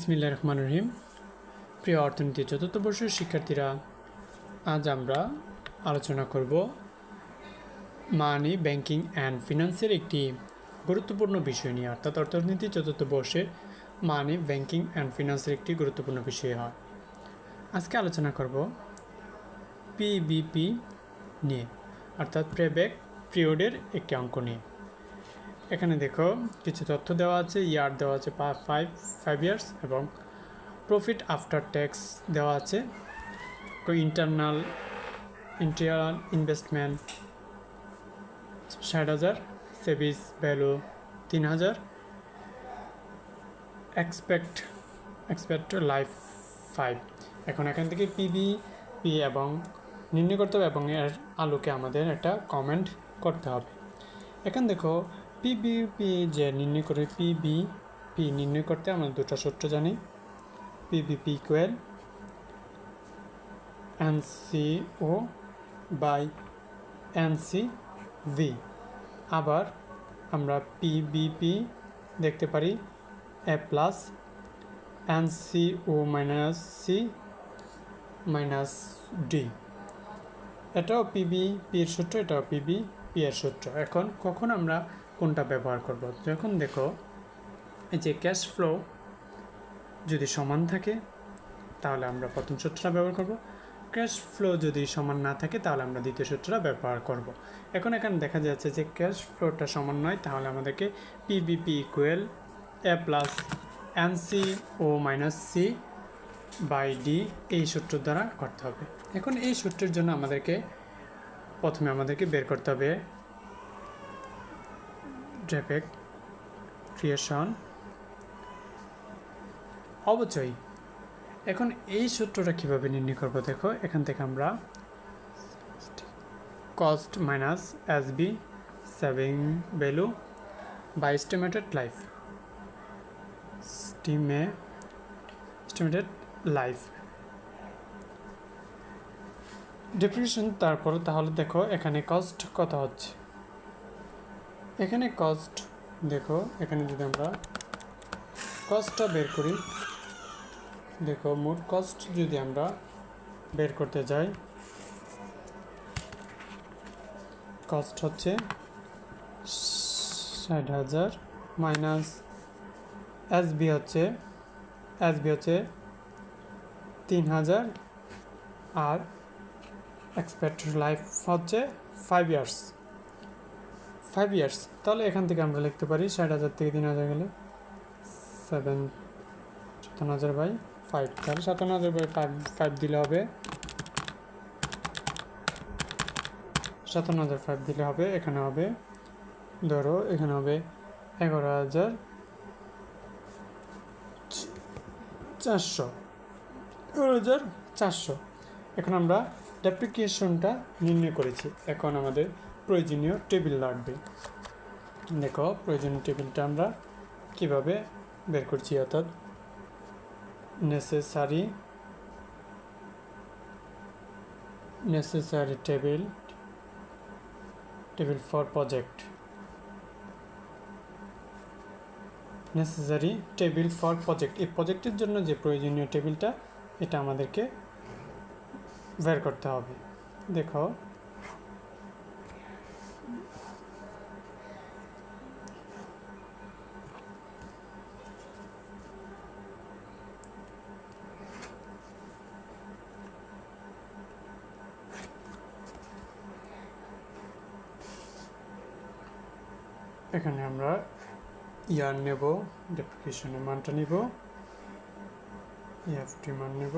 বিসমিল্লা রহমান রহিম। প্রিয় অর্থনীতি চতুর্থ বর্ষের শিক্ষার্থীরা, আজ আমরা আলোচনা করব মানি ব্যাংকিং অ্যান্ড ফিনান্সের একটি গুরুত্বপূর্ণ বিষয় নিয়ে। অর্থাৎ অর্থনীতি চতুর্থ বর্ষের মানি ব্যাংকিং অ্যান্ড ফিনান্সের একটি গুরুত্বপূর্ণ বিষয় হয়। আজকে আলোচনা করব পিবিপি নিয়ে, অর্থাৎ প্রেব্যাক পিরিয়ডের একটি অঙ্ক নিয়ে। এখানে দেখো, কিছু তথ্য দেওয়া আছে ইয়ার দেওয়া আছে ফাইভ ফাইভ ইয়ার্স এবং প্রফিট আফটার ট্যাক্স দেওয়া আছে। ইন্টারনাল ইন্টারনাল ইনভেস্টমেন্ট ষাট হাজার সেভিস ভ্যালু তিন হাজার। এক্সপেক্ট এক্সপেক্ট লাইফ ফাইভ এখন এখান থেকে পিবি পি এবং নির্ণয় করতে হবে এবং এর আলোকে আমাদের একটা কমেন্ট করতে হবে। এখন দেখো পিবিপি যে নির্ণয় করে পিবি পি নির্ণয় করতে আমরা দুটো সূত্র জানি। PBP equal NCO by NC V আবার আমরা পিবিপি দেখতে পারি A plus NCO minus C minus D এটাও পিবি পির সূত্র, এটাও পিবি পি এর সূত্র। এখন কখন আমরা কোনটা ব্যবহার করব? যখন দেখো, এই যে ক্যাশ ফ্লো যদি সমান থাকে, তাহলে আমরা প্রথম সূত্রটা ব্যবহার করব। ক্যাশ ফ্লো যদি সমান না থাকে, তাহলে আমরা দ্বিতীয় সূত্রটা ব্যবহার করব। এখন এখানে দেখা যাচ্ছে যে ক্যাশ ফ্লোটা সমান নয়, তাহলে আমাদেরকে PBP equal A plus N C O minus C by D এই সূত্র দ্বারা করতে হবে। এখন এই সূত্রের জন্য আমাদেরকে প্রথমে আমাদেরকে বের করতে হবে ড্রেপেক ক্রিয়েশন অবচয়। এখন এই সূত্রটা কীভাবে নির্ণয় করব দেখো, এখান থেকে আমরা cost minus S B saving value by estimated life স্টিমে estimated life depreciation তারপর তাহলে দেখো এখানে কস্ট কত হচ্ছে। এখানে কস্ট দেখো, এখানে যদি আমরা কস্টটা বের করি, দেখো, মোট কস্ট যদি আমরা বের করতে যাই কস্ট হচ্ছে ষাট হাজার মাইনাস এস বি হচ্ছে এস বি হচ্ছে তিন হাজার আর এক্সপেক্টেড লাইফ হচ্ছে ফাইভ ইয়ার্স ফাইভ ইয়ার্স তাহলে এখান থেকে আমরা লিখতে পারি ষাট হাজার থেকে তিন হাজার গেলে সেভেন সাতান্ন হাজার বাই ফাইভ তাহলে সাতান্ন হাজার বাই ফাইভ ফাইভ দিলে হবে, সাতান্ন হাজার ফাইভ দিলে হবে, এখানে হবে, ধরো এখানে হবে এগারো হাজার চারশো। এগারো হাজার চারশো। এখন আমরা ডেপ্রিকেশনটা নির্ণয় করেছি। এখন আমাদের প্রয়োজনীয় টেবিল লাগবে। দেখো, প্রয়োজনীয় টেবিলটা আমরা কীভাবে বের করছি, অর্থাৎ necessary necessary table table for project necessary table for project এই প্রজেক্টের জন্য যে প্রয়োজনীয় টেবিলটা, এটা আমাদেরকে বের করতে হবে। দেখো এখানে আমরা ইয়ার নেব ডেপ্রিকেশনের মানটা নিব ইএফটি মান নেব।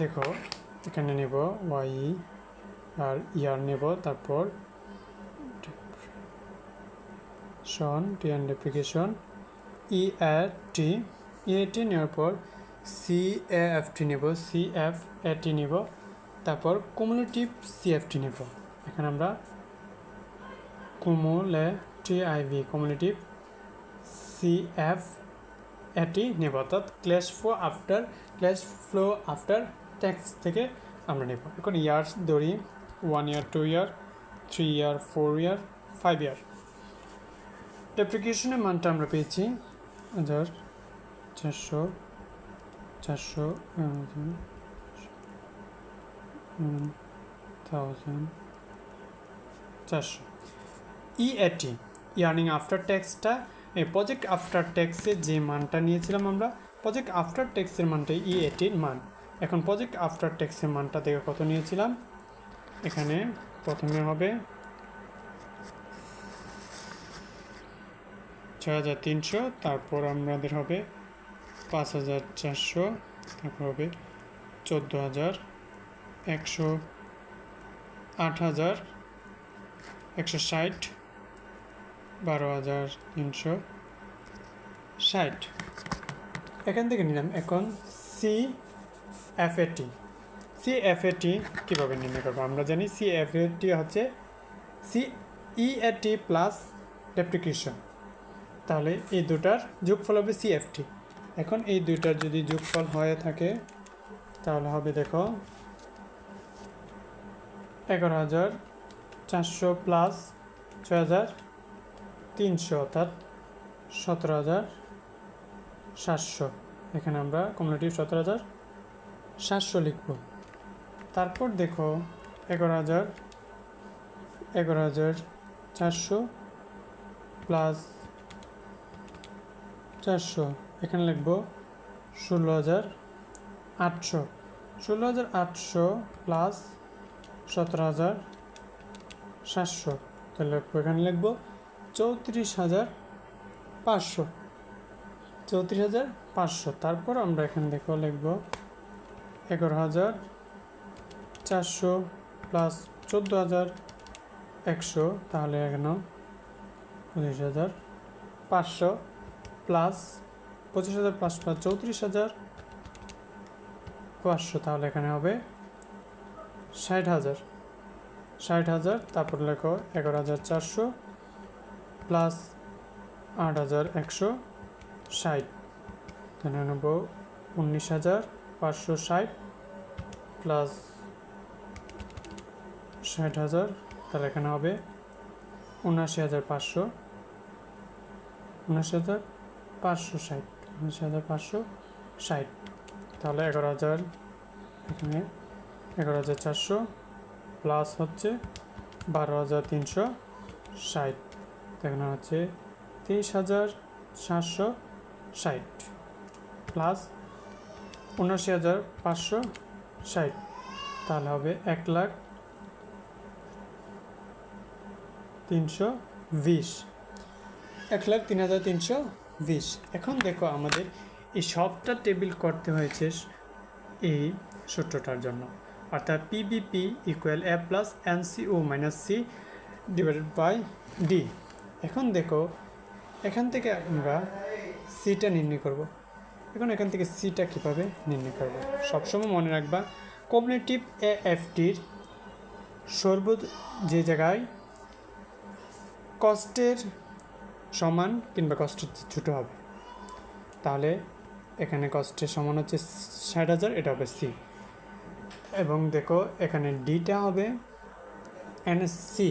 দেখো, এখানে নেব ওয়াই আর ইয়ার নেব, তারপর শন টি অ্যান্ড অ্যাপ্লিকেশন ই টি ই টি নেওয়ার পর সি এফ টি নেব সি এফ এ টি নেব, তারপর কুমুলেটিভ সিএফটি নেব। এখানে আমরা cumulative ivy cumulative CF AT নেব অর্থাৎ cash flow after cash flow after tax থেকে আমরা নেব। এখন ইয়ার্স ধরি one year two year three year four year five year ডেপ্রিকেশনের মানটা আমরা পেয়েছি হাজার চারশো চারশো থাউজেন্ড চারশো। ইএটি ইয়ার্নিং আফটার ট্যাক্সটা প্রজেক্ট আফটার ট্যাক্সে যে মানটা নিয়েছিলাম আমরা প্রজেক্ট আফটার ট্যাক্সের মানটা ই এটির মান। এখন প্রজেক্ট আফটার ট্যাক্সের মানটা থেকে কত নিয়েছিলাম। এখানে প্রথমে হবে ছয় হাজার তিনশো, তারপর আমাদের হবে পাঁচ হাজার চারশো, তারপর হবে চোদ্দ হাজার, একশো আট হাজার, একশো ষাট বারো হাজার তিনশো ষাট। এখান থেকে নিলাম এখন C F AT C F AT কীভাবে নির্ণয় করব? আমরা জানি সি এফ এটি হচ্ছে সি ই এটি প্লাস ডেপ্রিকেশন তাহলে এই দুটার যোগফল হবে সিএফটি এখন এই দুইটার যদি যোগফল হয়ে থাকে, তাহলে হবে দেখো এগারো হাজার চারশো প্লাস ছয় হাজার তিনশো অর্থাৎ সতেরো হাজার সাতশো। এখানে আমরা কমিউনিটিভ সতেরো হাজার সাতশো লিখব। তারপর দেখো এগারো হাজার এগারো হাজার চারশো প্লাস চারশো। এখানে লিখব ষোলো হাজার আটশো। ষোলো হাজার আটশো প্লাস সতেরো হাজার সাতশো। তাহলে এখানে লিখব চৌত্রিশ হাজার পাঁচশো। চৌত্রিশ হাজার পাঁচশো। তারপর আমরা এখান দেখো লিখব এগারো হাজার চারশো প্লাস চোদ্দ হাজার একশো। তাহলে এখানে পঁচিশ হাজার পাঁচশো প্লাস পঁচিশ হাজার প্লাস প্লাস চৌত্রিশ হাজার পাঁচশো। তাহলে এখানে হবে ষাট হাজার। ষাট হাজার, তারপর লেখো এগারো হাজার চারশো। প্লাস আট হাজার একশো ষাট। তাহলে নেব উনিশ হাজার পাঁচশো ষাট প্লাস ষাট হাজার, তাহলে এখানে হবে উনআশি হাজার পাঁচশো। উনিশ হাজার পাঁচশো ষাট উনিশ হাজার পাঁচশো ষাট। তাহলে এগারো হাজার, এখানে এগারো হাজার চারশো প্লাস হচ্ছে বারো হাজার তিনশো ষাট। এখানে হচ্ছে তেইশ হাজার সাতশো ষাট প্লাস উনআশি হাজার পাঁচশো ষাট। তাহলে হবে এক লাখ তিনশো বিশ। এক লাখ তিন হাজার তিনশো বিশ। এখন দেখো আমাদের এই সবটা টেবিল করতে হয়েছে এই সূত্রটার জন্য। অর্থাৎ PBP equal A plus N C O minus C divided by D এখন দেখো, এখান থেকে আমরা সিটা নির্ণয় করব। এখন এখান থেকে সিটা কীভাবে নির্ণয় করব? সবসময় মনে রাখবা কমিউনিটিভ এ এফটির সর্ব যে জায়গায় কষ্টের সমান কিংবা কষ্টের ছোটো হবে, তাহলে এখানে কষ্টের সমান হচ্ছে ষাট হাজার, এটা হবে সি এবং দেখো, এখানে ডিটা হবে এন সি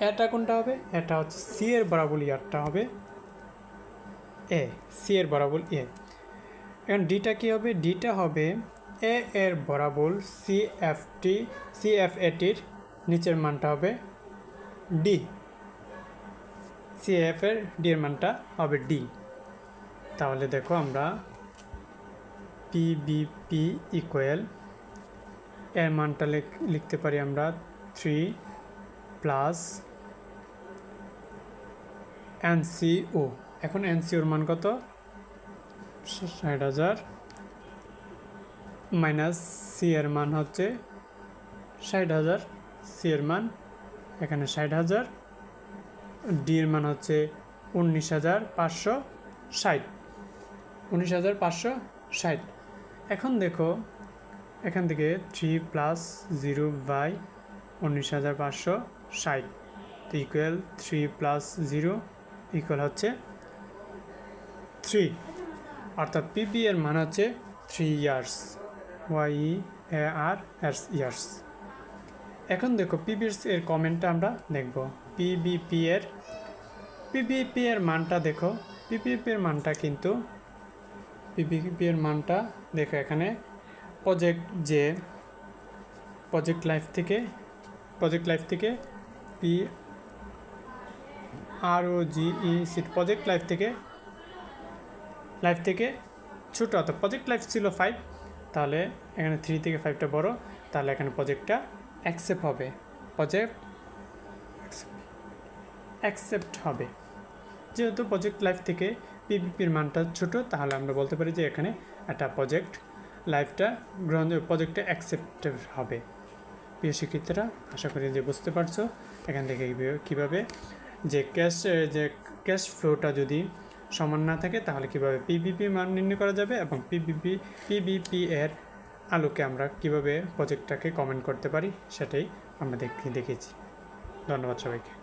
এটা কোনটা হবে? এটা হচ্ছে সি এর বরাবর ইয়ারটা হবে। এ, সি এর বরাবর এ। এখন ডিটা কী হবে? ডিটা হবে এ এর বরাবর C F T, C F এটির নিচের মানটা হবে ডি সি এফ এর ডি এর মানটা হবে ডি তাহলে দেখো আমরা পি বি পি ইকুয়াল এর মানটা লিখতে পারি আমরা থ্রি প্লাস এনসিও এখন এনসিওর মান কত? ষাট হাজার। মাইনাস সি এর মান হচ্ছে ষাট হাজার। সি এর মান এখানে ষাট হাজার। ডি এর মান হচ্ছে উনিশ হাজার পাঁচশো ষাট। উনিশ হাজার পাঁচশো ষাট। এখন দেখো, এখান থেকে থ্রি প্লাস জিরো বাই উনিশ হাজার পাঁচশো ষাট তো equal three plus zero equal হচ্ছে থ্রি অর্থাৎ পিবি এর মান হচ্ছে three years Y A R S years এখন দেখো পিবিএস এর কমেন্টটা আমরা দেখব। পিবিপি এর পিবিপি এর মানটা দেখো। পিবিপি এর মানটা কিন্তু পিবিপি এর মানটা দেখো এখানে প্রজেক্ট যে প্রজেক্ট লাইফ থেকে প্রজেক্ট লাইফ থেকে P R O J E seat project life থেকে লাইফ থেকে ছোটো, অর্থাৎ প্রজেক্ট লাইফ ছিল ফাইভ তাহলে এখানে থ্রি থেকে ফাইভটা বড়, তাহলে এখানে প্রজেক্টটা অ্যাকসেপ্ট হবে। প্রজেক্ট অ্যাকসেপ্ট হবে। যেহেতু প্রজেক্ট লাইফ থেকে পিপিপির মানটা ছোট, তাহলে আমরা বলতে পারি যে এখানে একটা প্রজেক্ট লাইফটা গ্রহণ প্রজেক্টটা অ্যাকসেপ্টেড হবে। প্রিয় শিক্ষিতরা, আশা করি যে বুঝতে পারছ এখান থেকে কিভাবে- যে ক্যাশ যে ক্যাশ ফ্লোটা যদি সমান না থাকে তাহলে কীভাবে পিবিপি মান নির্ণয় করা যাবে এবং পিবিপি পিবিপি এর আলোকে আমরা কীভাবে প্রজেক্টটাকে কমেন্ট করতে পারি সেটাই আমরা দেখে, দেখেছি। ধন্যবাদ সবাইকে।